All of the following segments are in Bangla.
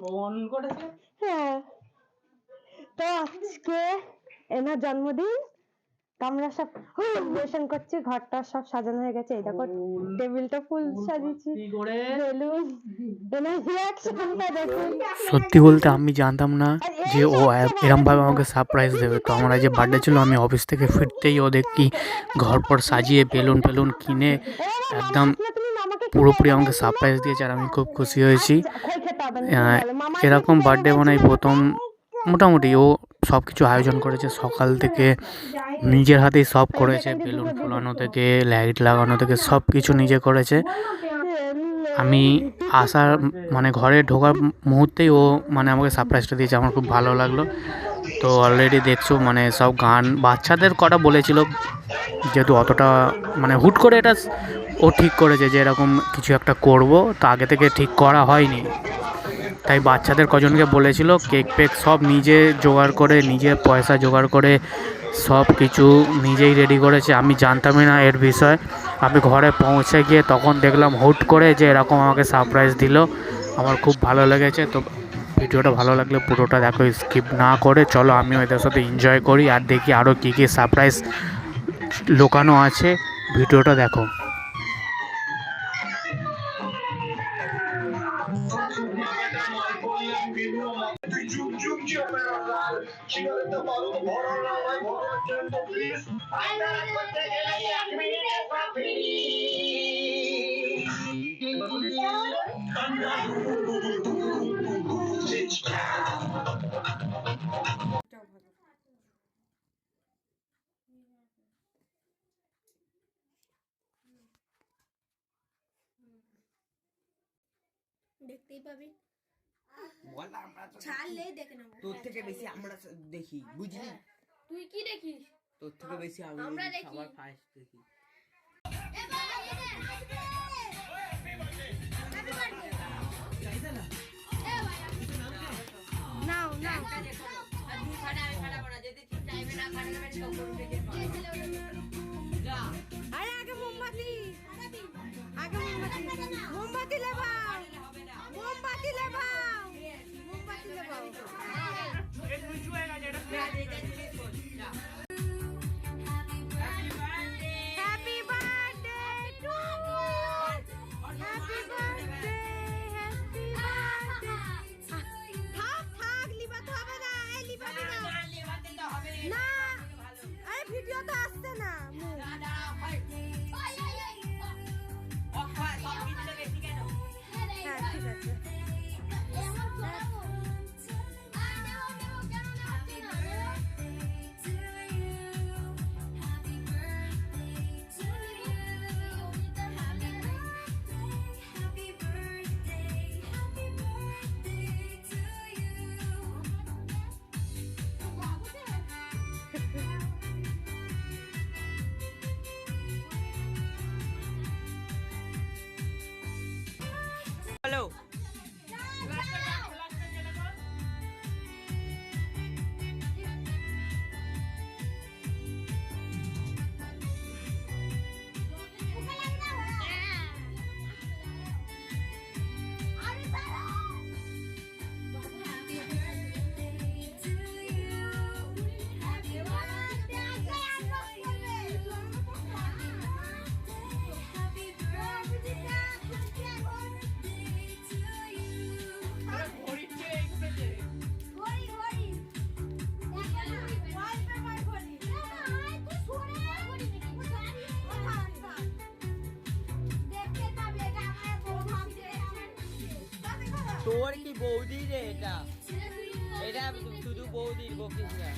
ফোন করেছে। হ্যাঁ। তো আজকে এনার জন্মদিন। আমরা সব সেলিব্রেশন করছি ঘরটা সব সাজানো হয়ে গেছে। এই দেখো টেবিলটা ফুল সাজিয়েছি। বেলুন দেখুন সত্যি বলতে আমি জানতাম না যে ও এরম ভাবে আমাকে সারপ্রাইজ দেবে। তো আমার যে বার্থডে ছিল আমি অফিস থেকে ফিরতেই ও দেখি ঘর পর সাজিয়ে বেলুন ফেলুন কিনে একদম পুরোপুরি আমাকে সারপ্রাইজ দিয়েছে আর আমি খুব খুশি হয়েছি। এরকম বার্থডে মানে প্রথম মোটামুটি ও সব কিছু আয়োজন করেছে সকাল থেকে। নিজের হাতেই সব করেছে, বেলুন ফোলানো থেকে লাইট লাগানো থেকে সব কিছু নিজে করেছে। আমি আসার মানে ঘরে ঢোকার মুহূর্তেই ও মানে আমাকে সারপ্রাইজটা দিয়েছে, আমার খুব ভালো লাগল। তো অলরেডি দেখছ মানে সব গান, বাচ্চাদের কটা বলেছিল, যেহেতু অতটা মানে হুট করে এটা ও ঠিক করেছে যে এরকম কিছু একটা করব। তো আগে থেকে ঠিক করা হয়নি। তাই বাচ্চাদের কজনকে বলেছিল, কেক পেক সব নিজে জোগাড় করে, নিজে পয়সা জোগাড় করে সব কিছু নিজেই রেডি করেছে। আমি জানতামই না এর বিষয়। আমি ঘরে পৌঁছে গিয়ে তখন দেখলাম হুট করে যে এরকম আমাকে সারপ্রাইজ দিল। আমার খুব ভালো লেগেছে। তো ভিডিওটা ভালো লাগলে পুরোটা দেখো স্কিপ না করে চলো আমিও এদের সাথে এনজয় করি আর দেখি আরও কী কী সারপ্রাইজ লোকানো আছে। ভিডিওটা দেখো। দেখতেই পাবি বল আমরা তো ছাড়লেই দেখে নেব তোর থেকে বেশি আমরা স- দেখি বুঝলি তুই কি দেখিস তোর থেকে বেশি আমি আমরা দেখি। সবার ফার্স্ট দেখি নাও নাও আরে আগে মোমবাতি আগে মোমবাতি মোমবাতি লেবাও তোর কি বৌদি রে এটা। এটা শুধু বৌদির বকিস না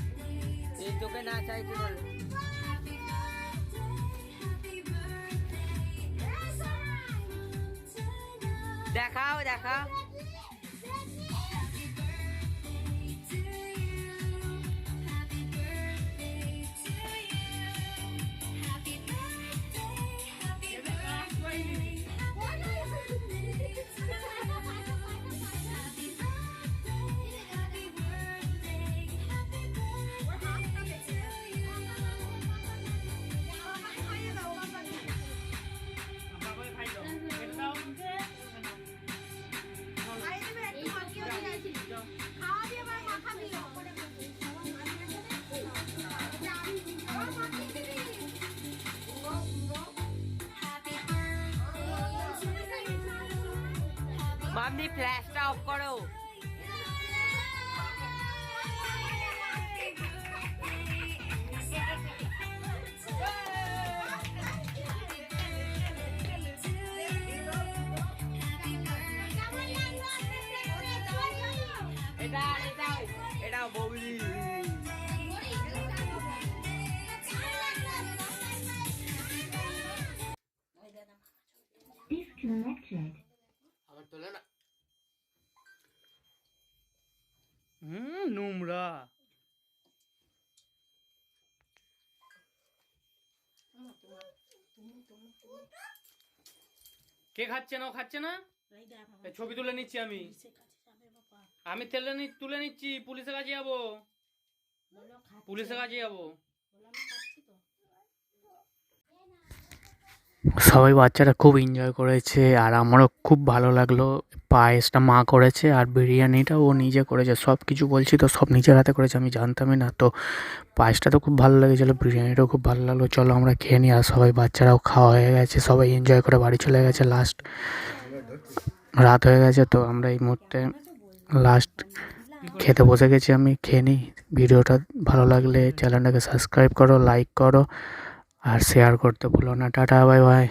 তোকে না চাইতে বলে দেখাও দেখাও। মামনি ফ্ল্যাশটা অফ করো। এটা এটা এটা বৌদি। আবার তোলে না? নোংরা। কে খাচ্ছে না, ও খাচ্ছে না? ছবি তুলে নিচ্ছি আমি। আমি তেলে তুলে নিচ্ছি, পুলিশের কাছে যাব। পুলিশের কাছে যাব। সবাই বাচ্চারা খুব এনজয় করেছে আর আমারও খুব ভালো লাগল। পায়েসটা মা করেছে আর বিরিয়ানিটা ও নিজে করেছে। সব কিছু বলছি তো সব নিজের হাতে করেছে, আমি জানতামই না। তো পায়েসটা তো খুব ভালো লেগেছিলো, বিরিয়ানিটাও খুব ভালো লাগল। চলো আমরা খেয়ে নিই আর সবাই বাচ্চারাও খাওয়া হয়ে গেছে, সবাই এনজয় করে বাড়ি চলে গেছে লাস্ট রাত হয়ে গেছে তো আমরা এই মুহূর্তে লাস্ট খেতে বসে গেছি আমি, খেয়ে নিই। ভিডিওটা ভালো লাগলে চ্যানেলটাকে সাবস্ক্রাইব করো লাইক করো। আর শেয়ার করতে ভুলো না। Tata bye bye